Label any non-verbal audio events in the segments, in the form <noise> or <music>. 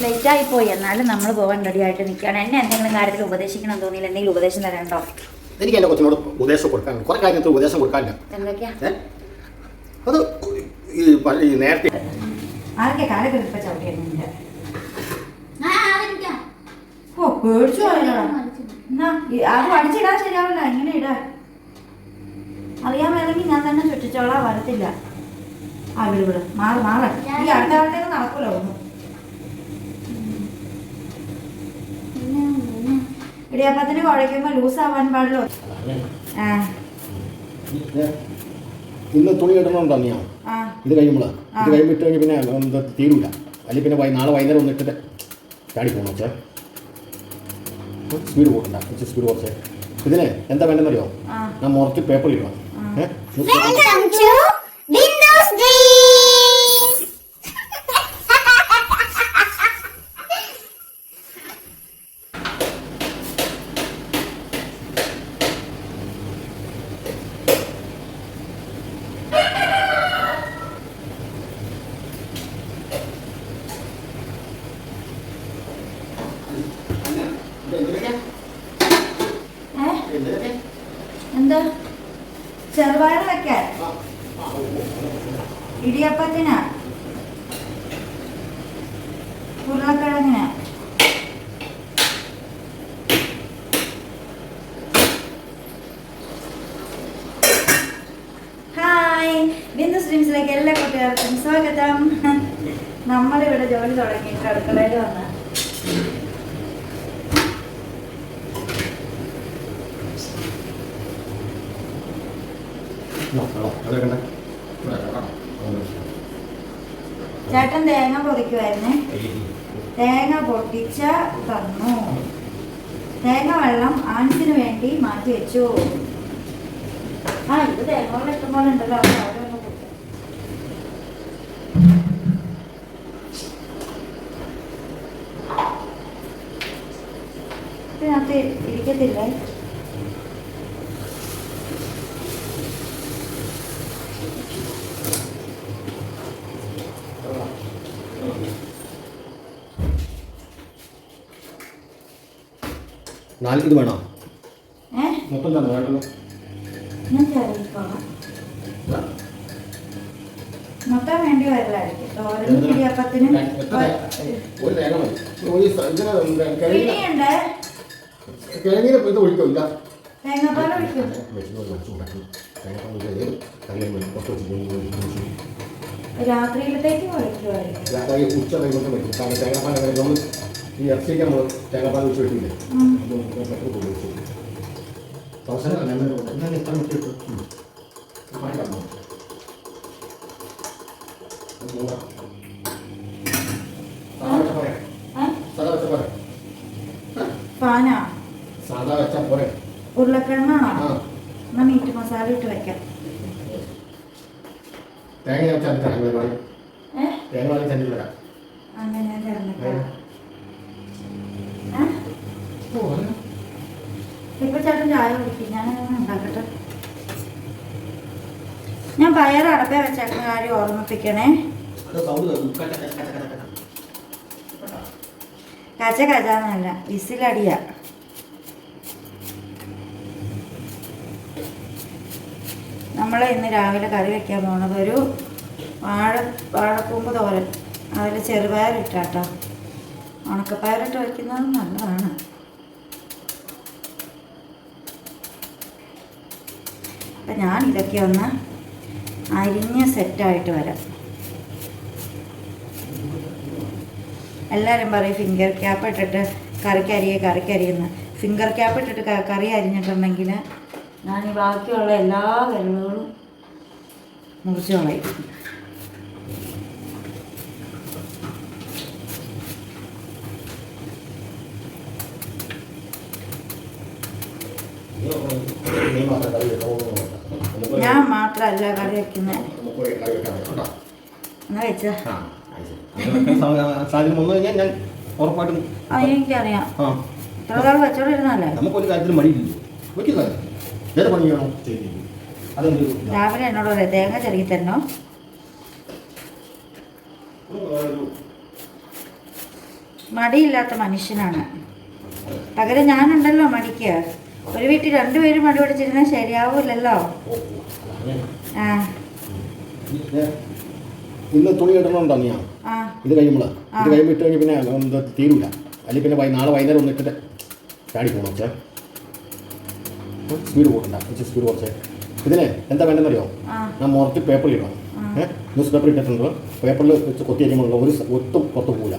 ലേറ്റായി പോയി എന്നാലും നമ്മൾ പോകാൻ റെഡിയായിട്ട് നിൽക്കുകയാണ് എന്നെ എന്തെങ്കിലും കാര്യത്തിൽ ഉപദേശിക്കണം തോന്നിയില്ല എന്തെങ്കിലും ഉപദേശം തരണ്ടോ എനിക്ക് എന്റെ കൊച്ചിനോട് ഉപദേശം കൊടുക്കാൻ കുറെ കാര്യത്തിൽ ഉപദേശം കൊടുക്കാനില്ല. എന്തൊക്കെയാ? അത് ഈ നേരത്തെ ആരൊക്കെ കാലൊക്കെ ഇപ്പൊ ചവിട്ടിയിരുന്നില്ല ഓ പേടിച്ചു എന്നാ ഈ- അത് അടിച്ചിടാൻ ശരിയാവില്ല. ഇങ്ങനെ ഇടാ. അറിയാൻ മേലെങ്കിൽ ഞാൻ തന്നെ ചുറ്റിച്ചോളാം വരത്തില്ല. ആ വിട് വിട്. മാറി മാറ്. ഈ അടുത്ത കാലത്തേക്ക് നടക്കൂല ഒന്നും? ഇടിയപ്പത്തിന് കുഴയ്ക്കുമ്പോ ലൂസ് ആവാൻ പാടില്ല ആ. ഇന്ന് തുണി നീ ആ. ഇത് കഴിയുമ്പോൾ. ഇത് കഴിയുമ്പോൾ ഇട്ട് കഴിഞ്ഞ് പിന്നെ തീരൂല. അല്ലെങ്കിൽ പിന്നെ വൈ- നാളെ വൈകുന്നേരം ഒന്ന് ഇട്ടിട്ട് ചാടി പോകണം വെച്ചാൽ സ്പീഡ് കൂട്ടണ്ട കുറച്ച് സ്പീഡ് കുറച്ച് ഇതിന് എന്താ വേണ്ടെന്നറിയോ ഞാൻ മുറച്ച് പേപ്പർ ഇടണം ആ. ഏ? Welcome to Windows Dreams! ഇത് എന്തിനൊക്കെയാ? ഏ എന്തിനൊക്കെ? എന്താ ചെറുപയർ വെക്കാൻ ആ, ആ, ഓ, ഓ, ഓ, ഓ. ഇടിയപ്പത്തിന് ഉരുളക്കിഴങ്ങിന് ഹായ് ബിന്ദു സ്ട്രീംസിലേക്ക് എല്ലാ കുട്ടികൾക്കും സ്വാഗതം. നമ്മളിവിടെ ജോലി തുടങ്ങിയിട്ട് അടുക്കളയിൽ വന്ന. ചേട്ടൻ തേങ്ങ പൊതിക്കുമായിരുന്നേ തേങ്ങ പൊട്ടിച്ച തന്നു. തേങ്ങ വെള്ളം ആൻസിന് വേണ്ടി മാറ്റി വെച്ചു. ആ ഇത് തേങ്ങ വെള്ളം ഇഷ്ടംപോലെ ഉണ്ടല്ലോ അപ്പോൾ അവിടെ ഒന്ന് കൊടുത്തു. ഇതിനകത്ത് ഇരിക്കത്തില്ലേ? നാല് ഇത് വേണോ? മൊത്തം തന്നെ വേണ്ടല്ലോ മൊത്തം വേണ്ടി വരില്ലായിരിക്കും തോരനും ഇടിയപ്പത്തിനും? ഒരു തേങ്ങ മതി. കിഴങ്ങിന് ഇത് ഒഴിക്കോ ഇല്ല തേങ്ങാപ്പാൽ ഒഴിക്കും. രാത്രിയിലത്തേക്ക് ഉച്ച കഴിയുമ്പോൾ വയ്ക്കും കാരണം തേങ്ങാപ്പാൽ നമ്മൾ ഈ ഇറച്ചിക്ക് നമ്മൾ തേങ്ങാപ്പാൽ വെച്ച് വെക്കില്ലേ? ഉം. അവസരം ഞാൻ എത്ര മിനിറ്റ് ഇട്ടു ഏ? സാധാ വെച്ച പോരെ പാനാ സാധാ വെച്ച പോരെ ഉരുളക്കിഴങ്ങാണോ? ആ. എന്നാ മീറ്റ് മസാല ഇട്ട് വെക്കാം. തേങ്ങ തേങ്ങ വാങ്ങി തന്നെ അങ്ങനെ കിടന്നിട്ടാ ഇപ്പൊ ചേട്ടൻ ചായ കുടിക്കും. ഞാൻ ഉണ്ടാക്കട്ടെ. ഞാൻ പയർ അടപ്പേ വെച്ചേക്കുന്ന കാര്യം ഓർമ്മിപ്പിക്കണേ. കച്ച കച്ചാന്നല്ല. വിസിലടിയ. നമ്മൾ ഇന്ന് രാവിലെ കറി വെക്കാൻ പോകുന്നത് ഒരു വാഴ വാഴക്കൂമ്പ് തോരൻ. അതിൽ ചെറുപയറിട്ടാട്ടോ. ഉണക്കപ്പയറിട്ട് വയ്ക്കുന്നത് നല്ലതാണ്. അപ്പം ഞാൻ ഇതൊക്കെ ഒന്ന് അരിഞ്ഞ് സെറ്റായിട്ട് വരാം. എല്ലാവരും പറയും ഫിംഗർ ക്യാപ്പ് ഇട്ടിട്ട് കറിക്കരിയെ കറിക്കരിയെന്ന്. ഫിംഗർ ക്യാപ്പ് ഇട്ടിട്ട് കറി അരിഞ്ഞിട്ടുണ്ടെങ്കിൽ ഞാൻ ഈ ബാക്കിയുള്ള എല്ലാ വിരലുകളും മുറിച്ച് കളയും. ഞാൻ മാത്രല്ല കറി വെക്കുന്നത് എനിക്കറിയാം. ഇത്ര കാലം വെച്ചോണ്ടിരുന്നല്ലേ നമുക്കൊരു കാര്യത്തിൽ മടിയില്ല വെക്കുന്നത് ഏത് പണി ചെയ്യണോ? രാവിലെ എന്നോട് പറയാം തേങ്ങ ചെറുക്കി തരണോ? ഒരു മടിയില്ലാത്ത മനുഷ്യനാണ്. പകരം ഞാനുണ്ടല്ലോ മടിക്ക്. ഒരു വീട്ടിൽ രണ്ടുപേരും മടി പിടിച്ചിരുന്നാൽ ശരിയാവൂലല്ലോ ആ. ഇന്ന് തുണി ഇടണുണ്ടോ നീ ഇത് കഴിയുമ്പോൾ ഇത് കഴിയുമ്പോൾ ഇട്ട് കഴിഞ്ഞ് പിന്നെ തീരൂല. അല്ലെങ്കിൽ പിന്നെ നാളെ വൈകുന്നേരം ഒന്ന് ഇട്ടിട്ട് ചാടി പോകണം സ്പീഡ് കൂട്ടണ്ട ഇച്ചിരി സ്പീഡ് കുറച്ചേ. ഇതിനെ എന്താ വേണ്ടെന്നറിയോ ആ. ഞാൻ മുറച്ച് പേപ്പറിൽ ഇടണം. ഏഹ് ന്യൂസ് പേപ്പർ ഇട്ടിട്ടുണ്ട് പേപ്പറിൽ വെച്ച് കൊത്തി അരിമുള്ള ഒരു ഒത്തും പുറത്ത് പോകില്ല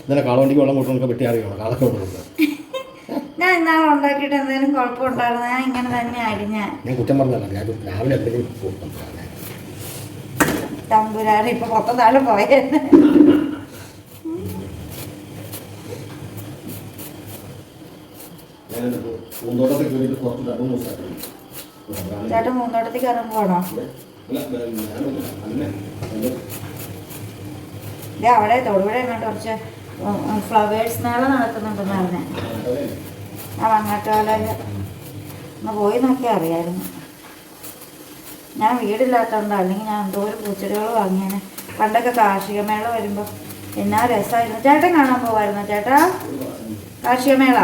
ഇന്നലെ കാളവണ്ടിക്ക് വെള്ളം കൂട്ടണമൊക്കെ വെട്ടി അറിയണം കാളൊക്കെ കൊടുക്കുന്നത് <laughs> ഞാൻ ഇന്നാളെ ഉണ്ടാക്കിയിട്ട് എന്തെങ്കിലും കുഴപ്പമുണ്ടായിരുന്നു ഞാൻ ഇങ്ങനെ തന്നെ അരിഞ്ഞ ഞാൻ കുറ്റം പറഞ്ഞല്ല ഞാൻ രാവിലെ എന്തെങ്കിലും തമ്പുരാറി തമ്പുരാൻ ഇപ്പൊ മൊത്തം പോയത് പൂന്തോട്ടത്തിൽ കയറിയിട്ട് കുറച്ച് രണ്ട് മൂന്ന് ദിവസമായിട്ടുണ്ട് ചേട്ടൻ മൂന്നോട്ടത്തേക്ക് ഇറങ്ങി പോണോ ഇത് അവിടെ തൊടുപുഴ എങ്ങാണ്ട് കുറച്ച് ഫ്ലവേഴ്സ് മേള നടക്കുന്നുണ്ടെന്ന് പറഞ്ഞേ. ആ വങ്ങാട്ടുകാലിൽ ഒന്ന് പോയി നോക്കിയാൽ അറിയായിരുന്നു. ഞാൻ വീടില്ലാത്തതുകൊണ്ട് അല്ലെങ്കിൽ ഞാൻ എന്തോരം പൂച്ചെടികൾ വാങ്ങിയേനെ. പണ്ടൊക്കെ കാർഷിക മേള വരുമ്പോൾ എന്നാ രസമായിരുന്നു ചേട്ടൻ കാണാൻ പോവായിരുന്നു ചേട്ടാ? കാർഷിക മേള?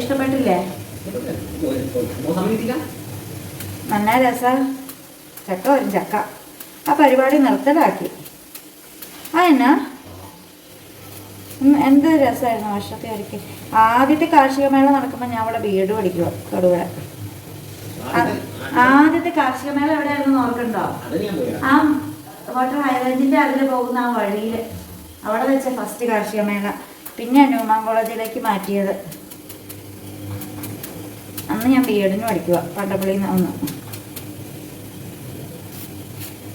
ഇഷ്ടപ്പെട്ടില്ലേ? നല്ല രസ. ചക്ക വരും ചക്ക. ആ പരിപാടി നിർത്തലാക്കി. ആ എന്നാ? എന്ത് രസമായിരുന്നു വർഷത്തെ ഒരിക്കൽ. ആദ്യത്തെ കാർഷിക മേള നടക്കുമ്പോൾ ഞാൻ അവിടെ വീട് പഠിക്കുക തൊടുപുഴ. ആദ്യത്തെ കാർഷിക മേള എവിടെയായിരുന്നു ഓർക്കണ്ടോ ആ ഹോട്ടൽ ഹൈലൻഡിന്റെ അതിൽ പോകുന്ന ആ വഴിയിൽ അവിടെ വെച്ച ഫസ്റ്റ് കാർഷിക മേള. പിന്നെ ന്യൂമാൻ കോളേജിലേക്ക് മാറ്റിയത്. അന്ന് ഞാൻ ബി എഡിന് പഠിക്കുക പണ്ടപ്പള്ളിയിൽ നിന്ന് ഒന്ന്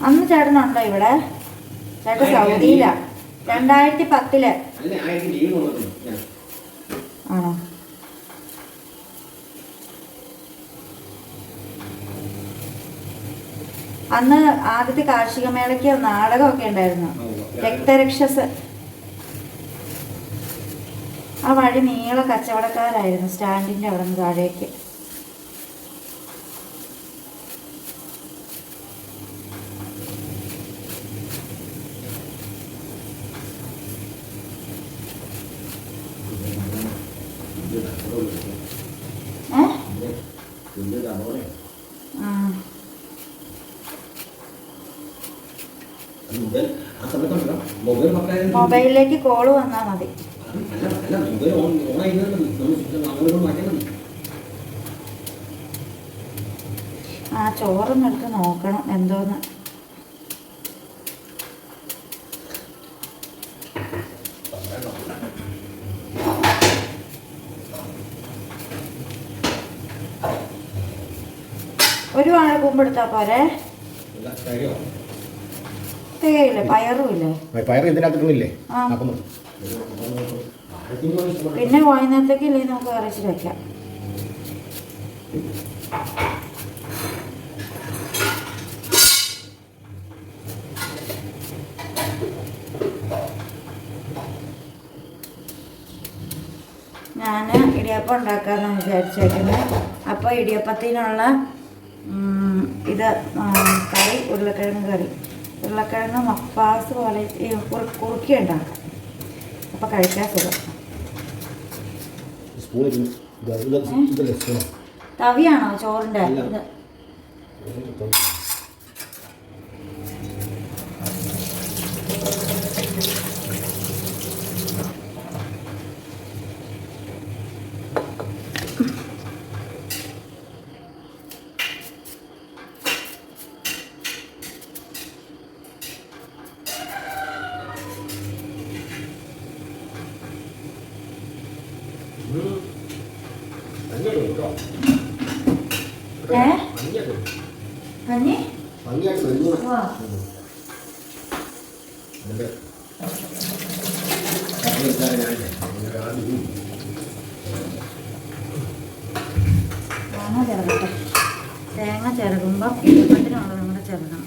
അന്ന് ചേട്ടനുണ്ടോ ഇവിടെ? ചേട്ടൻ സൗദിയിലാ. രണ്ടായിരത്തി പത്തിൽ. ആണോ? അന്ന് ആദ്യത്തെ കാർഷിക മേളയ്ക്ക് നാടകമൊക്കെ ഉണ്ടായിരുന്നു. രക്തരക്ഷസ് ആ വഴി നീള കച്ചവടക്കാരായിരുന്നു സ്റ്റാൻഡിന്റെ അവിടെ നിന്ന് താഴേക്ക് മൊബൈലിലേക്ക് കോൾ വന്നാൽ മതി. ആ ചോറൊന്നും എടുത്ത് നോക്കണം എന്തോന്ന്. ഒരു വാഴ കൂമ്പെടുത്താ പോരെ? തികയില്ലേ പയറും ഇല്ലേ? പയർ ഇതിനകത്തിട്ടില്ലേ ആ. പിന്നെ വൈകുന്നേരത്തേക്ക് ഇല്ലേ നമുക്ക് അറിയിച്ചു വെക്കാം. ഞാൻ ഇടിയപ്പം ഉണ്ടാക്കാമെന്ന് വിചാരിച്ചേക്കുന്നത് അപ്പോൾ ഇടിയപ്പത്തിനുള്ള ഇത് കറി ഉരുളക്കിഴങ്ങ് കറി. ഉരുളക്കിഴങ്ങ് മപ്പാസ് പോലെ കുറുക്കി ഉണ്ടാക്കാം. അപ്പോൾ കഴിക്കാൻ സുഖം. തവിയാണോ ചോറിന്റെ അല്ല. ഇത് ഏ കഞ്ഞി ഭംഗിയായിട്ട് വരുന്നു വാ അതിന്റെ കറി വെച്ചാൽ ഞാനില്ലേ, അതിന്റെ ആദ്യം തേങ്ങ ചേർക്കട്ടെ തേങ്ങ ചേർക്കുമ്പം ഇടിയപ്പത്തിനുള്ള നമ്മുടെ ചേർക്കണം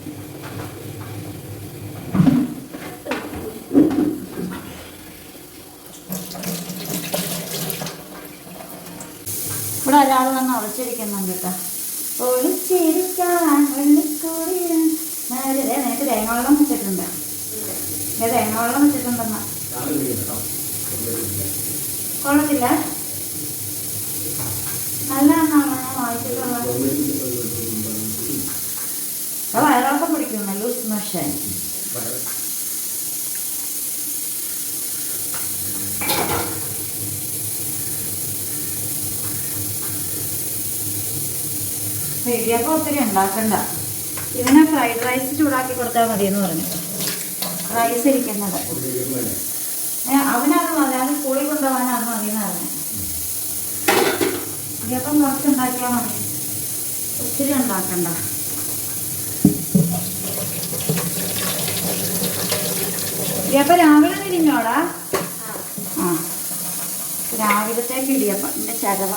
ഇവിടെ ഒരാൾ വന്ന് ഒളിച്ചിരിക്കുന്നുണ്ട് കേട്ടോ. ഒളിച്ചിരിക്കാൻ നിനക്ക് തേങ്ങ വെള്ളം വെച്ചിട്ടുണ്ട്. ഇത് തേങ്ങ വെള്ളം വെച്ചിട്ടുണ്ടെന്ന. കൊള്ളത്തില്ല? നല്ല എണ്ണാണ് ഞാൻ വായിച്ചിട്ടുള്ളത് വയറിളക്കം പിടിക്കും നല്ല ഉഷ്ണഷൻ ഇടിയപ്പം ഒത്തിരി ഉണ്ടാക്കണ്ട. ഇതിനെ ഫ്രൈഡ് റൈസ് ചൂടാക്കി കൊടുത്താൽ മതി എന്ന് പറഞ്ഞു. റൈസ് ഇരിക്കുന്നത്. അവനത് മതി. അവന് സ്കൂളിൽ കൊണ്ടുപോകാൻ അത് മതി എന്ന് പറഞ്ഞു. ഇടിയപ്പം കുറച്ച് ഉണ്ടാക്കിയാൽ മതി. ഒത്തിരി ഉണ്ടാക്കണ്ട. ഇടിയപ്പം രാവിലെ തിരിഞ്ഞോടാ ആ. രാവിലത്തേക്ക് ഇടിയപ്പം എന്റെ ചരവ.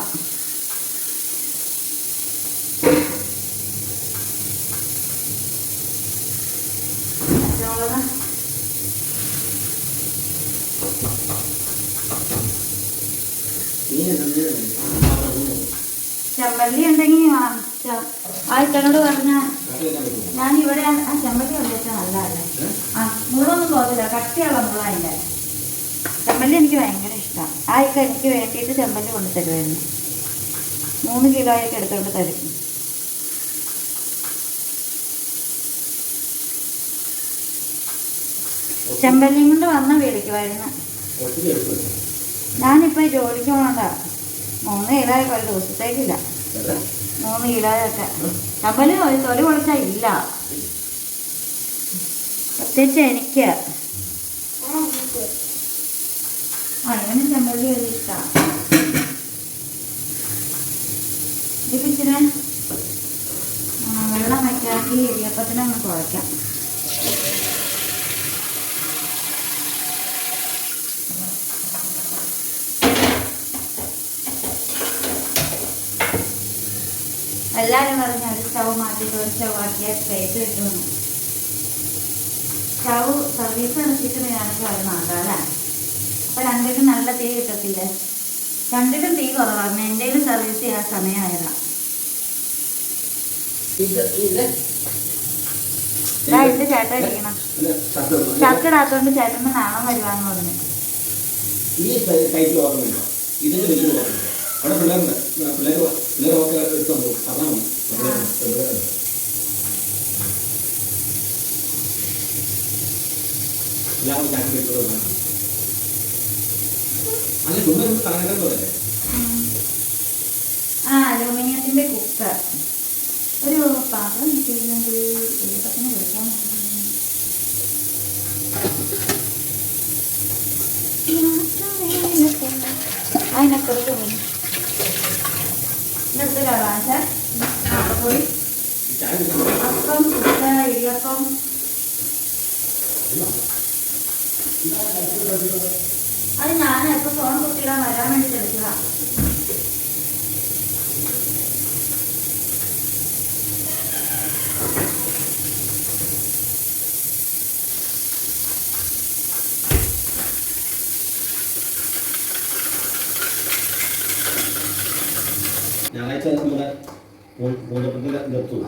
പച്ചമുളക് ചെമ്പല്ലി ഉണ്ടെങ്കിൽ ആ ഇത്തനോട് പറഞ്ഞ ഞാൻ ഇവിടെ ആ ചെമ്പല്ലി ഉണ്ടെച്ച നല്ലതല്ലേ ആ മുളൊന്നും തോന്നില്ല കട്ടിയുള്ള അതിന്റെ ചെമ്പല്ലി എനിക്ക് ഭയങ്കര ഇഷ്ടമാണ് ആ ഇക്ക എനിക്ക് വേണ്ടിയിട്ട് ചെമ്പല്ലി കൊണ്ടുതരുമായിരുന്നു മൂന്ന് കിലോയൊക്കെ എടുത്തോണ്ട് തരും. ചെമ്പല്ലിയും കൊണ്ട് വന്ന് വേടിക്കുമായിരുന്നു ഞാനിപ്പോൾ ജോലിക്ക് പോകണ്ട മൂന്ന് കിലോയൊക്കെ ഒരു ദിവസത്തേക്കില്ല. മൂന്ന് കിലോയൊക്കെ ചമ്പൽ തൊലി തൊലി പൊളിച്ചാൽ ഇല്ല. പ്രത്യേകിച്ച് എനിക്ക്. ആ ഇവന് ചെമ്പല്ലി വലിയ ഇഷ്ടമാണ് ആ, വെള്ളം വയ്ക്കാക്കി ഇടിയപ്പത്തിനൊന്ന് കുഴയ്ക്കാം. എല്ലാവരും പറഞ്ഞാൽ സ്റ്റവ് മാറ്റിയിട്ട് ഒരു സ്റ്റവ് ആക്കിയാൽ സ്പേസ് കിട്ടുമെന്ന് സ്റ്റവ് സർവീസ് നടത്തിയിട്ട് വേണമെങ്കിൽ അത് മാറ്റാം അല്ലേ? അപ്പോൾ രണ്ടിനും നല്ല തീ കിട്ടത്തില്ല? രണ്ടിനും തീ കുറവാണ്. എന്റെ സർവീസ് ചെയ്യാൻ സമയമായതാണ് ഇത് ചേട്ടൻ ഇരിക്കണം. ഷർട്ട് ഇടാത്തോണ്ട് ചേട്ടന് നാണം വരുവാന്ന് പറഞ്ഞു അവിടെ പിള്ളേരുണ്ട്. പിള്ളേർ ഒക്കെ എടുത്തു പിള്ളേര് പിള്ളേരുണ്ട്. എല്ലാവരും ചാക്കി എടുത്തത് അങ്ങനെ ചുമ്മാ കറങ്ങാൻ പോലെ ആ അലൂമിനിയത്തിന്റെ കുക്കർ ഒരു പാത്രം കിട്ടിയിരുന്നെങ്കിൽ ഇടിയപ്പത്തിന് വെക്കാൻ അതിനൊക്കെ പോയി ഇതെടുത്തില്ല വാശ പോയി ചായ കുടിക്കാൻ അപ്പം പുട്ട് ഇടിയപ്പം അത് ഞാൻ ഇപ്പൊ ഫോൺ കുത്തിയിടാൻ വരാൻ വേണ്ടി തെളിച്ചതാ ഞായറാഴ്ച നമ്മുടെ പൂന്തോട്ടത്തിൽ നിർത്തുക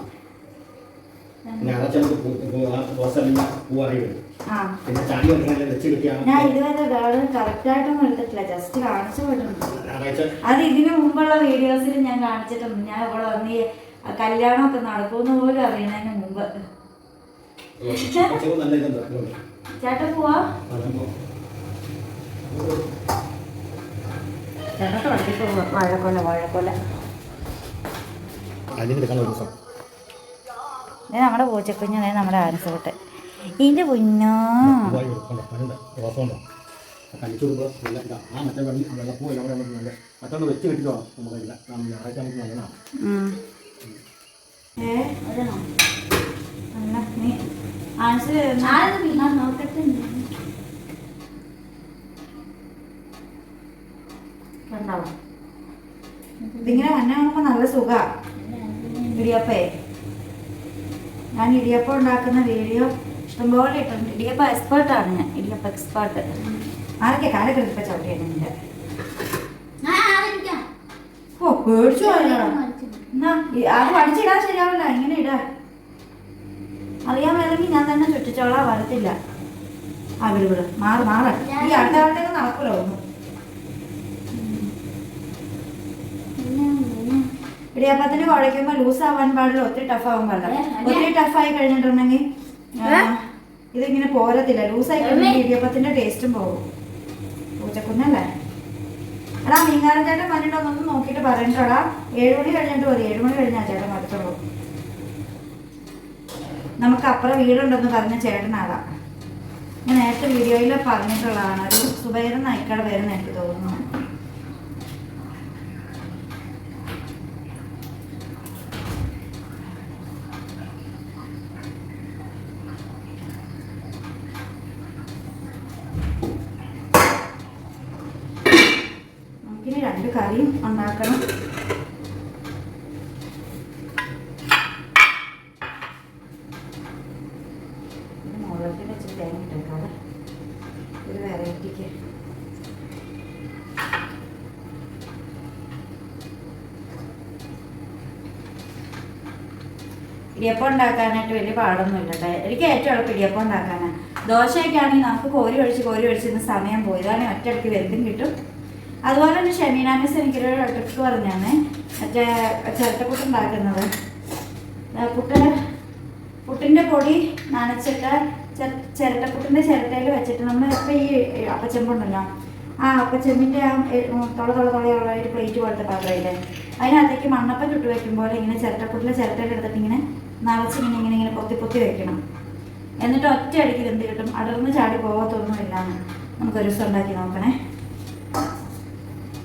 ഞായറാഴ്ച നമുക്ക് പൂ- പിന്നെ ചാടി വെച്ച് കിട്ടിയാൽ ഞാൻ ഇതുവരെ വേറെ കറക്റ്റ് ആയിട്ടൊന്നും എടുത്തിട്ടില്ല. ജസ്റ്റ് കാണിച്ചു പോയിട്ടുണ്ട് അത് ഇതിനു മുമ്പുള്ള വീഡിയോസിൽ ഞാൻ കാണിച്ചിട്ടുണ്ട്. ഞാൻ ഇവിടെ വന്ന് കല്യാണം കല്യാണമൊക്കെ നടക്കുമെന്ന് പോലും അറിയണതിന് മുമ്പ്. ചേട്ടൻ പോവാ. ചേട്ടൻ വഴക്കൊല്ല പോവാ. വാഴക്കൊല വാഴക്കൊല. അതിന് എടുക്കാൻ ഒരു ദിവസം. ഇത് നമ്മുടെ പൂച്ചക്കുഞ്ഞ് ദേ നമ്മുടെ ആൻസോട്ട് ഇതിന്റെ കുഞ്ഞോ ഇതിങ്ങനെ വന്നാകുമ്പോ നല്ല സുഖാ ഇടിയപ്പേ ഞാൻ ഇടിയപ്പം ഉണ്ടാക്കുന്ന വീഡിയോ ഇഷ്ടംപോലെ ഇട്ടുണ്ട് ഇടിയപ്പം എക്സ്പേർട്ടാണ് ഞാൻ. ഇടിയപ്പം എക്സ്പേർട്ട് ആരൊക്കെ കാലൊക്കെ ഇപ്പം ചവിട്ടിയാണ് ഓ പേടിച്ചു അത് പഠിച്ചിടാൻ ശരിയാവില്ല. ഇങ്ങനെ ഇടാ. അറിയാൻ വേണമെങ്കിൽ ഞാൻ തന്നെ ചുറ്റിച്ചോളാം വരത്തില്ല. ആ വിട് മാറ് മാറ്. ഈ അടുത്ത ആളുടെ നടക്കൂലോ ഒന്നും? ഇടിയപ്പത്തിന് കുഴയ്ക്കുമ്പോൾ ലൂസ് ആവാൻ പാടില്ല ഒത്തിരി ടഫ് ആവാൻ പാടില്ല. ഒത്തിരി ടഫ് ആയി കഴിഞ്ഞിട്ടുണ്ടെങ്കിൽ ഇതിങ്ങനെ പോരത്തില്ല. ലൂസ് ആയി കഴിഞ്ഞാൽ ഇടിയപ്പത്തിന്റെ ടേസ്റ്റും പോകും. പൂച്ചക്കുഞ്ഞല്ലേ? എടാ മീൻകാരൻ ചേട്ടൻ വന്നിട്ടൊന്നൊന്ന് നോക്കിയിട്ട് പറയണ്ടോടാ. ഏഴുമണി കഴിഞ്ഞിട്ട് മതി. ഏഴുമണി കഴിഞ്ഞാൽ ചേട്ടൻ മടുത്തുള്ളൂ നമുക്ക് അപ്പുറം വീടുണ്ടെന്ന് പറഞ്ഞ ചേട്ടനാടാ. ഞാൻ നേരത്തെ വീഡിയോയിൽ പറഞ്ഞിട്ടുള്ളതാണ്. ഒരു സുബൈർ നായിക്കാട് വരുന്ന എനിക്ക് തോന്നുന്നു നമുക്കിനി രണ്ട് കറിയും ഉണ്ടാക്കണം ഇത് മുളകിൽ വെച്ച് തേങ്ങ ഇട്ടേക്കാതെ ഒരു വെറൈറ്റിക്ക് ഇടിയപ്പം ഉണ്ടാക്കാനായിട്ട് വലിയ പാടൊന്നുമില്ല കേട്ടോ. എനിക്ക് ഏറ്റവും എളുപ്പം ഇടിയപ്പം ഉണ്ടാക്കാനാണ് ദോശയൊക്കെ ആണെങ്കിൽ നമുക്ക് കോരി ഒഴിച്ച് കോരി ഒഴിച്ച് ഇന്ന് സമയം പോയി. ഇതാണെങ്കിൽ ഒറ്റയടിക്ക് വെന്തും കിട്ടും. അതുപോലെ തന്നെ ഷെമീനാമിസ് എനിക്കൊരു ട്രിക്ക് പറഞ്ഞാണ്. മറ്റേ ചിരട്ടപ്പുട്ട് ഉണ്ടാക്കുന്നത്. പുട്ട് പുട്ടിന്റെ പൊടി നനച്ചിട്ട് ചെ- ചിരട്ടപ്പുട്ടിന്റെ ചിരട്ടയിൽ വെച്ചിട്ട് നമ്മൾ ഇപ്പം ഈ അപ്പച്ചെമ്പുണ്ടല്ലോ. ആ അപ്പച്ചെമ്പിന്റെ ആ തൊള തൊള തൊളയുള്ള ഒരു പ്ലേറ്റ് പോലത്തെ പാത്രമില്ലേ അതിനകത്തേക്ക് മണ്ണപ്പം ചുട്ട് വെക്കുമ്പോൾ ഇങ്ങനെ ചിരട്ടക്കുട്ടിന്റെ ചിരട്ടയിൽ എടുത്തിട്ട് ഇങ്ങനെ നിറച്ച് ഇങ്ങനെ ഇങ്ങനെ പൊത്തി പൊത്തി വെക്കണം. എന്നിട്ട് ഒറ്റ അടിക്ക് എന്ത് കിട്ടും? അടർന്ന് ചാടി പോകത്തൊന്നുമില്ല നമുക്കൊരു ദിവസം ഉണ്ടാക്കി നോക്കണേ.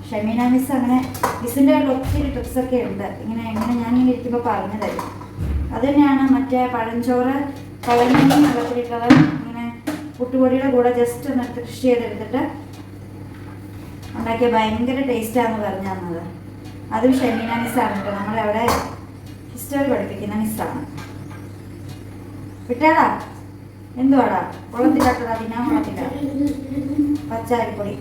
ഷമീന മിസ് അങ്ങനെ മിസ്സിന്റെ കയ്യിൽ ഒത്തിരി ടിപ്സൊക്കെ ഉണ്ട്. ഇങ്ങനെ എങ്ങനെ ഞാൻ ഇങ്ങനെ ഇരിക്കുമ്പോൾ പറഞ്ഞു തരും അത് തന്നെയാണ് മറ്റേ പഴഞ്ചോറ് പഴമണി വെള്ളത്തിലിട്ടത് ഇങ്ങനെ പുട്ടുപൊടിയുടെ കൂടെ ജസ്റ്റ് ഒന്ന് കൃഷി ചെയ്തെടുത്തിട്ട് ഉണ്ടാക്കിയ ഭയങ്കര ടേസ്റ്റാന്ന് പറഞ്ഞു തന്നത് അതും ഷെമീന മിസ്സാണ് കേട്ടോ. നമ്മളവിടെ ഹിസ്റ്ററി പഠിപ്പിക്കുന്ന മിസ്സാണ്. വിട്ടാടാ. എന്തുവാടാ? കുളത്തിലാട്ടടാ തിന്നാൻ കുളത്തില്ല പച്ചാരിപ്പൊടി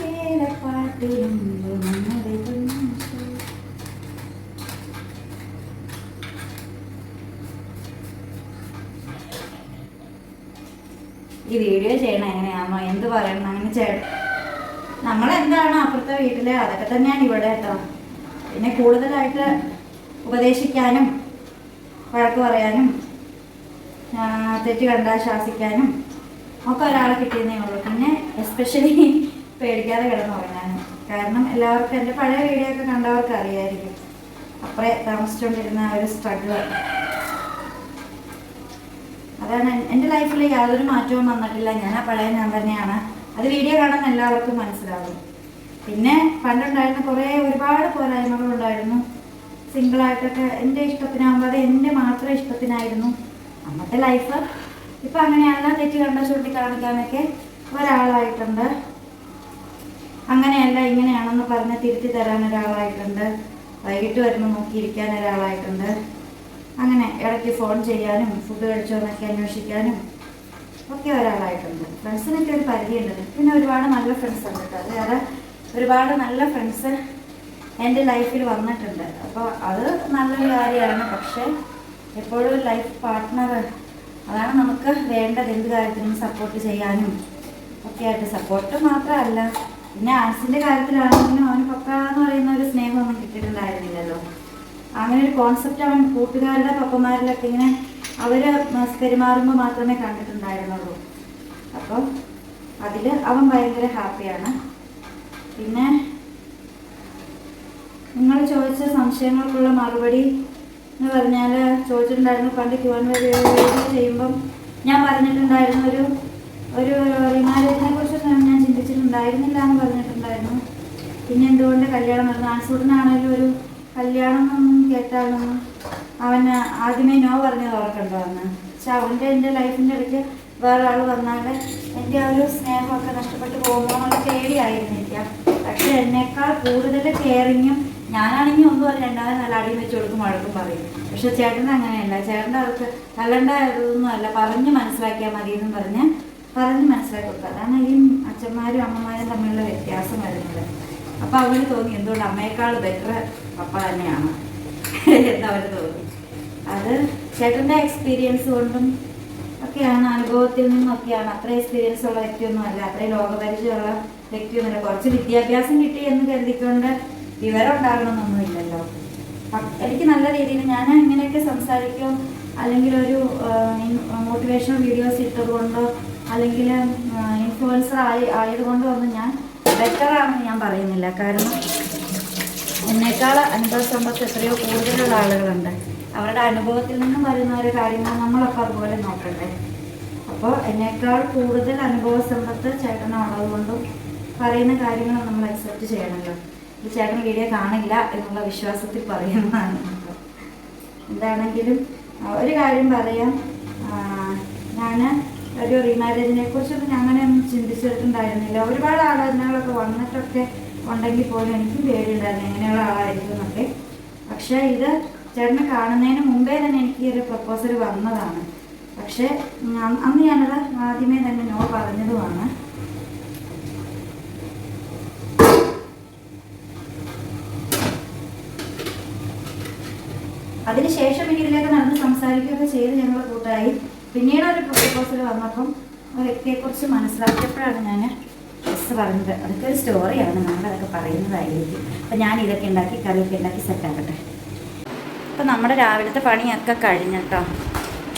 ഞാറ്റുവേലപ്പാട്ടിലും നമ്മുടെ കുഞ്ഞു ഈ വീഡിയോ ചെയ്യണം എങ്ങനെയാണോ എന്ത് പറയണം? അങ്ങനെ ചെയ്യണം. നമ്മളെന്താണ് അപ്പുറത്തെ വീട്ടിലെ? അതൊക്കെ തന്നെയാണ് ഇവിടെ കേട്ടോ. പിന്നെ കൂടുതലായിട്ട് ഉപദേശിക്കാനും വഴക്ക് പറയാനും തെറ്റ് കണ്ടാൽ ശാസിക്കാനും ഒക്കെ ഒരാളെ കിട്ടിയെന്നേ ഉള്ളൂ. പിന്നെ എസ്പെഷ്യലി പേടിക്കാതെ കിടന്നുറങ്ങാനും. കാരണം എല്ലാവർക്കും എന്റെ പഴയ വീഡിയോ ഒക്കെ കണ്ടവർക്ക് അറിയായിരിക്കും അപ്പറേ താമസിച്ചുകൊണ്ടിരുന്ന ഒരു സ്ട്രഗിൾ എൻ- എന്റെ ലൈഫിൽ യാതൊരു മാറ്റവും വന്നിട്ടില്ല. ഞാൻ ആ പഴയ ഞാൻ തന്നെയാണ്. അത് വീഡിയോ കാണാൻ എല്ലാവർക്കും മനസ്സിലാകും. പിന്നെ പണ്ടുണ്ടായിരുന്ന കുറേ ഒരുപാട് പോരായ്മകളുണ്ടായിരുന്നു. സിംഗിളായിട്ടൊക്കെ എന്റെ ഇഷ്ടത്തിനാകുമ്പോൾ അത് എന്റെ മാത്രം ഇഷ്ടത്തിനായിരുന്നു. അന്നത്തെ ലൈഫ് ഇപ്പം അങ്ങനെയല്ല. തെറ്റ് കണ്ട ചൂണ്ടി കാണിക്കാനൊക്കെ ഒരാളായിട്ടുണ്ട്. അങ്ങനെയല്ല ഇങ്ങനെയാണെന്ന് പറഞ്ഞ് തിരുത്തി തരാൻ ഒരാളായിട്ടുണ്ട്. വൈകിട്ട് വരുമ്പോൾ നോക്കിയിരിക്കാൻ ഒരാളായിട്ടുണ്ട്. അങ്ങനെ ഇടയ്ക്ക് ഫോൺ ചെയ്യാനും ഫുഡ് കഴിച്ചോന്നൊക്കെ അന്വേഷിക്കാനും ഒക്കെ ഒരാളായിട്ടുണ്ട്. ഫ്രണ്ട്സിനൊക്കെ ഒരു പരിധിയുണ്ട്. പിന്നെ ഒരുപാട് നല്ല ഫ്രണ്ട്സ് ഉണ്ട് കേട്ടോ. വേറെ ഒരുപാട് നല്ല ഫ്രണ്ട്സ് എന്റെ ലൈഫിൽ വന്നിട്ടുണ്ട്. അപ്പോൾ അത് നല്ലൊരു കാര്യമാണ്. പക്ഷേ എപ്പോഴും ലൈഫ് പാർട്ട്ണർ അതാണ് നമുക്ക് വേണ്ടത്. എന്ത് കാര്യത്തിനും സപ്പോർട്ട് ചെയ്യാനും ഒക്കെ ആയിട്ട് സപ്പോർട്ട് മാത്രമല്ല. പിന്നെ ആർട്സിന്റെ കാര്യത്തിലാണെങ്കിലും അവന് പക്ക എന്ന് പറയുന്ന ഒരു സ്നേഹമൊന്നും കിട്ടിയിട്ടുണ്ടായിരുന്നില്ലല്ലോ. അങ്ങനെ ഒരു കോൺസെപ്റ്റ് അവൻ കൂട്ടുകാരുടെ പപ്പന്മാരിലൊക്കെ ഇങ്ങനെ അവർ പെരുമാറുമ്പോൾ മാത്രമേ കണ്ടിട്ടുണ്ടായിരുന്നുള്ളൂ. അപ്പം അതിൽ അവൻ ഭയങ്കര ഹാപ്പിയാണ്. പിന്നെ നിങ്ങൾ ചോദിച്ച സംശയങ്ങൾക്കുള്ള മറുപടി എന്ന് പറഞ്ഞാൽ ചോദിച്ചിട്ടുണ്ടായിരുന്നു പണ്ട് ക്യൂൻ ചെയ്യുമ്പം ഞാൻ പറഞ്ഞിട്ടുണ്ടായിരുന്നു ഒരു ഒരു റിമാരേജിനെ കുറിച്ചൊക്കെ ഞാൻ ചിന്തിച്ചിട്ടുണ്ടായിരുന്നില്ല എന്ന് പറഞ്ഞിട്ടുണ്ടായിരുന്നു. പിന്നെ എന്തുകൊണ്ട് കല്യാണം നടന്നു? ആൻസൂട്ടനാണേലും ഒരു കല്യാണം എന്നൊന്നും കേട്ടാലൊന്നും അവൻ ആദ്യമേ നോ പറഞ്ഞത് ഓർക്കണ്ടോ അന്ന് പക്ഷെ അവന്റെ എന്റെ ലൈഫിന്റെ ഇടയ്ക്ക് വേറെ ആൾ വന്നാൽ എന്റെ ആ ഒരു സ്നേഹമൊക്കെ നഷ്ടപ്പെട്ടു പോകുമ്പോൾ എന്നുള്ള പേടിയായിരുന്നു എനിക്ക്. പക്ഷെ എന്നേക്കാൾ കൂടുതൽ കെയറിങ്ങും ഞാനാണെങ്കിൽ ഒന്നും അല്ല രണ്ടാമത് നല്ല അടിയും വെച്ച് കൊടുക്കും വഴക്കും പറയും. പക്ഷെ ചേട്ടൻ അങ്ങനെയല്ല. ചേട്ടന്റെ അവർക്ക് തള്ളേണ്ട അല്ല. പറഞ്ഞ് മനസ്സിലാക്കിയാൽ മതി എന്നും പറഞ്ഞ് പറഞ്ഞ് മനസ്സിലാക്കി കൊടുക്കുക അതാണ് ഈ അച്ഛന്മാരും അമ്മമാരും തമ്മിലുള്ള വ്യത്യാസം വരുന്നത്. അപ്പൊ അവന് തോന്നി എന്തുകൊണ്ട് അമ്മയെക്കാൾ ബെറ്റർ പപ്പ തന്നെയാണ്? എന്നവന് തോന്നി. അത് ചേട്ടന്റെ എക്സ്പീരിയൻസ് കൊണ്ടും ഒക്കെയാണ് അനുഭവത്തിൽ നിന്നൊക്കെയാണ്. അത്ര എക്സ്പീരിയൻസ് ഉള്ള വ്യക്തിയൊന്നും അല്ല. അത്രയും ലോകപരിചയമുള്ള വ്യക്തിയൊന്നുമില്ല. കുറച്ച് വിദ്യാഭ്യാസം കിട്ടി എന്ന് കരുതിക്കൊണ്ട് വിവരം ഉണ്ടാകണമെന്നൊന്നുമില്ലല്ലോ എനിക്ക് നല്ല രീതിയിൽ ഞാൻ ഇങ്ങനെയൊക്കെ സംസാരിക്കും. അല്ലെങ്കിൽ ഒരു മോട്ടിവേഷണൽ വീഡിയോസ് ഇട്ടതുകൊണ്ടോ അല്ലെങ്കിൽ ഇൻഫ്ലുവൻസർ ആയി ആയതുകൊണ്ടോ ഒന്നും ഞാൻ ബെറ്റർ ആണെന്ന് ഞാൻ പറയുന്നില്ല. കാരണം എന്നേക്കാൾ അനുഭവ സമ്പത്ത് എത്രയോ കൂടുതലുള്ള ആളുകളുണ്ട്. അവരുടെ അനുഭവത്തിൽ നിന്നും വരുന്ന ഒരു കാര്യങ്ങൾ നമ്മളൊക്കെ അതുപോലെ നോക്കണ്ടേ? അപ്പോൾ എന്നേക്കാൾ കൂടുതൽ അനുഭവ സമ്പത്ത് ചേട്ടനുള്ളതുകൊണ്ടും പറയുന്ന കാര്യങ്ങൾ നമ്മൾ അക്സെപ്റ്റ് ചെയ്യണമല്ലോ ഇത് ചേട്ടൻ വീഡിയോ കാണില്ല എന്നുള്ള വിശ്വാസത്തിൽ പറയുന്നതാണ്. എന്താണെങ്കിലും ഒരു കാര്യം പറയാം. ഞാൻ ഒരു റീമാരേജിനെ കുറിച്ചൊന്നും ഞാൻ അങ്ങനെയൊന്നും ചിന്തിച്ചിട്ടുണ്ടായിരുന്നില്ല ഒരുപാട് ആലോചനകളൊക്കെ വന്നിട്ടൊക്കെ ഉണ്ടെങ്കിൽ പോലും എനിക്കും പേടിയുണ്ടായിരുന്നു എങ്ങനെയുള്ള ആളായിരിക്കും എന്നൊക്കെ. പക്ഷേ ഇത് ചേട്ടനെ കാണുന്നതിന് മുമ്പേ തന്നെ എനിക്ക് ഒരു പ്രപ്പോസൽ വന്നതാണ്. പക്ഷേ അന്ന് ഞാനത് ആദ്യമേ തന്നെ നോ പറഞ്ഞതുമാണ്. അതിനുശേഷം എനിക്ക് ഇതിലേക്ക് നടന്ന് സംസാരിക്കുകയൊക്കെ ചെയ്ത് ഞങ്ങൾ കൂട്ടായി. പിന്നീട് ഒരു പ്രൊപ്പോസൽ വന്നപ്പം ആ വ്യക്തിയെക്കുറിച്ച് മനസ്സിലാക്കിയപ്പോഴാണ് ഞാൻ ഡ്രസ്സ് പറഞ്ഞത്. അതൊക്കെ ഒരു സ്റ്റോറിയാണ് നമ്മളതൊക്കെ പറയുന്നതായിരിക്കും. അപ്പം ഞാൻ ഇതൊക്കെ ഉണ്ടാക്കി കറിയൊക്കെ ഉണ്ടാക്കി സെറ്റാക്കട്ടെ അപ്പം നമ്മുടെ രാവിലത്തെ പണിയൊക്കെ കഴിഞ്ഞിട്ടോ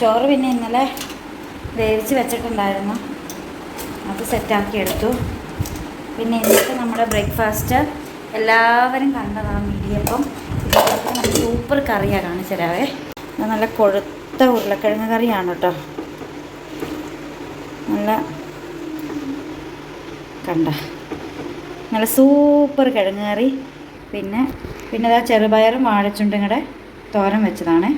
ചോറ് പിന്നെ ഇന്നലെ വേവിച്ച് വെച്ചിട്ടുണ്ടായിരുന്നു. അത് സെറ്റാക്കി എടുത്തു. പിന്നെ ഇന്നത്തെ നമ്മുടെ ബ്രേക്ക്ഫാസ്റ്റ് എല്ലാവരും കണ്ടതാണ്. മീഡിയപ്പം സൂപ്പർ കറിയാണ് കാണിച്ചരാവേ നല്ല കൊഴുത്ത ഉരുളക്കിഴങ്ങ് കറിയാണ് കേട്ടോ. നല്ല കണ്ട. നല്ല സൂപ്പർ കിഴങ്ങ് കറി. പിന്നെ പിന്നെ അതാ ചെറുപയറും വാഴച്ചുണ്ടും കൂടെ തോരൻ വെച്ചതാണ്.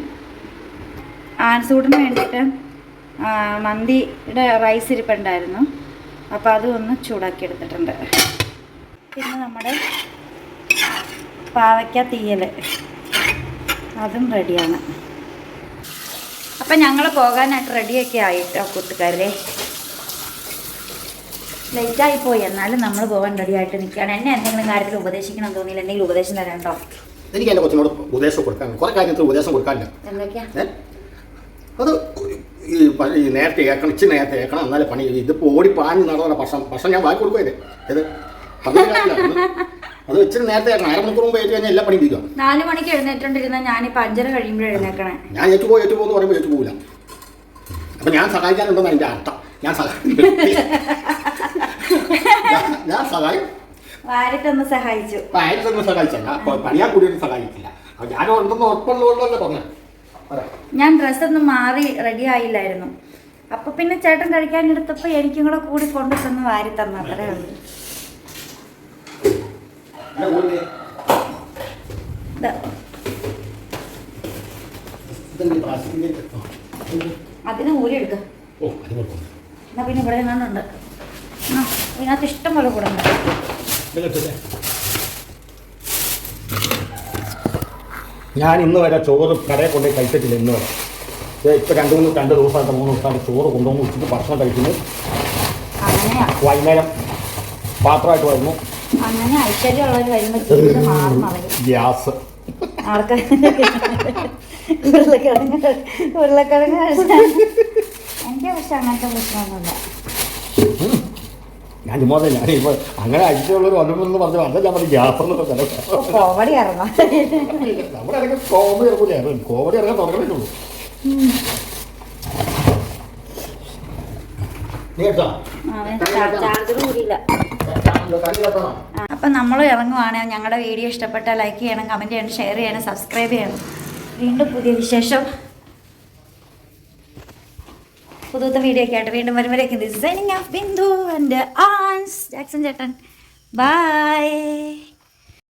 ആൻസൂടിന് വേണ്ടിയിട്ട് മന്തിയുടെ റൈസ് ഇരിപ്പുണ്ടായിരുന്നു. അപ്പോൾ ഒന്ന് ചൂടാക്കി എടുത്തിട്ടുണ്ട് പിന്നെ നമ്മുടെ പാവയ്ക്ക തീയൽ അതും റെഡിയാണ്. അപ്പം ഞങ്ങൾ പോകാനായിട്ട് റെഡിയൊക്കെ ആയിട്ടോ കൂട്ടുകാരെ? ലേറ്റായി പോയി. എന്നാലും നമ്മൾ പോകാൻ റെഡിയായിട്ട് നിൽക്കുകയാണ് എന്നെ എന്തെങ്കിലും കാര്യത്തിൽ ഉപദേശിക്കണം തോന്നിയില്ല. എന്തെങ്കിലും ഉപദേശം തരണ്ടോ എനിക്ക് എന്റെ കൊച്ചിനോട് ഉപദേശം കൊടുക്കാൻ കുറേ കാര്യത്തിൽ ഉപദേശം കൊടുക്കാനില്ല എന്തൊക്കെയാ? അത് ഈ നേരത്തെ ഏക്കണം ഇച്ചിരി നേരത്തെ ഏക്കണം. എന്നാലും പണി ഇതിപ്പോൾ ഓടി പാഞ്ഞ് നടന്ന ഭക്ഷണം. ഭക്ഷണം ഞാൻ വാങ്ങി കൊടുക്കുമല്ലേ ഇത്. അത് വെച്ചിട്ട് നേരത്തെ അര അരമണിക്കൂർ മുമ്പ് ഏറ്റു കഴിഞ്ഞാൽ എല്ലാ പണിയും തീരുക നാല് മണിക്ക് എഴുന്നേറ്റോണ്ടിരുന്ന ഞാനിപ്പോൾ അഞ്ചര കഴിയുമ്പോൾ എഴുന്നേക്കണേ. ഞാൻ ഏറ്റുപോയി ഏറ്റുപോ എന്ന് പറയുമ്പോൾ ഏറ്റുപോകില്ല അപ്പൊ ഞാൻ സഹായിക്കാനുണ്ടെന്ന് എന്റെ അർത്ഥം. ഞാൻ സഹായിക്കും ഞാൻ- സഹായി. വാരിട്ടൊന്ന് സഹായിച്ചു. സഹായിച്ചല്ല പണിയാൻ കൂടിയൊന്നും സഹായിക്കില്ല അപ്പം ഞാൻ ഉണ്ടെന്ന് ഉറപ്പുള്ളതുകൊണ്ടല്ലേ ഞാൻ ഡ്രസ്സൊന്നും മാറി റെഡി ആയില്ലായിരുന്നു. അപ്പൊ പിന്നെ ചേട്ടൻ കഴിക്കാൻ എടുത്തപ്പോ എനിക്കും കൂടെ കൂടി കൊണ്ടു തന്ന് വാരി തന്നു. അത്രേ ഉള്ളൂ എന്റെ കൂടെ ദാ, ഇതെന്ത് പ്ലാസ്റ്റിക്കിന്റെ അതിന് ഊരി എടുക്ക. എന്നാ പിന്നെ ഇവിടെ എങ്ങാണ്ടുണ്ട് ആ ഇതിനകത്ത് ഇഷ്ടം പോലെ കൂടെ ഞാൻ ഇന്ന് വരെ ചോറ് കടയിൽ കൊണ്ടുപോയി കഴിച്ചിട്ടില്ല ഇന്ന് വരെ. ഇപ്പൊ രണ്ട് മൂന്ന് രണ്ട് ദിവസമായിട്ട് മൂന്ന് ദിവസമായിട്ട് ചോറ് കൊണ്ടുവന്ന് ഉച്ചയ്ക്ക് ഭക്ഷണം കഴിക്കുന്നു. വൈകുന്നേരം പാത്രമായിട്ട് വരുന്നു. അങ്ങനെ ഐശ്വര്യമുള്ളവർ വരുമ്പോ ജീവിതം മാറും അവർ ഗ്യാസ്. ആൾക്കാർ ഉരുളക്കിഴങ്ങ് ഉരുളക്കിഴങ്ങ് എനിക്ക് പക്ഷെ അങ്ങനത്തെ പ്രശ്നമൊന്നുമില്ല. ഞാൻ ചുമ്മാതെ ഞാൻ ഇപ്പോൾ അങ്ങനെ വന്നിട്ടുണ്ടെന്ന് പറഞ്ഞു അതാ ഞാൻ കോമഡി ഇറങ്ങാം. നമ്മുടെ ഇടയ്ക്ക് കോമഡി ഇറങ്ങാൻ തുടങ്ങിയിട്ടുള്ളൂ നീ കേട്ടോ? ചാർജർ കൂടിയില്ല. അപ്പം നമ്മൾ ഇറങ്ങുവാണെങ്കിൽ ഞങ്ങളുടെ വീഡിയോ ഇഷ്ടപ്പെട്ടാൽ ലൈക്ക് ചെയ്യണം കമന്റ് ചെയ്യണം ഷെയർ ചെയ്യണം സബ്സ്ക്രൈബ് ചെയ്യണം. വീണ്ടും പുതിയ വിശേഷം. പുതുത്ത വീഡിയോ ഒക്കെ ആയിട്ട് വീണ്ടും വരുമ്പോഴേക്കും ഡിസൈനിങ് ഓഫ് ബിന്ദു ആൻഡ് ആൻസ് ജാക്സൺ ചേട്ടൻ. ബൈ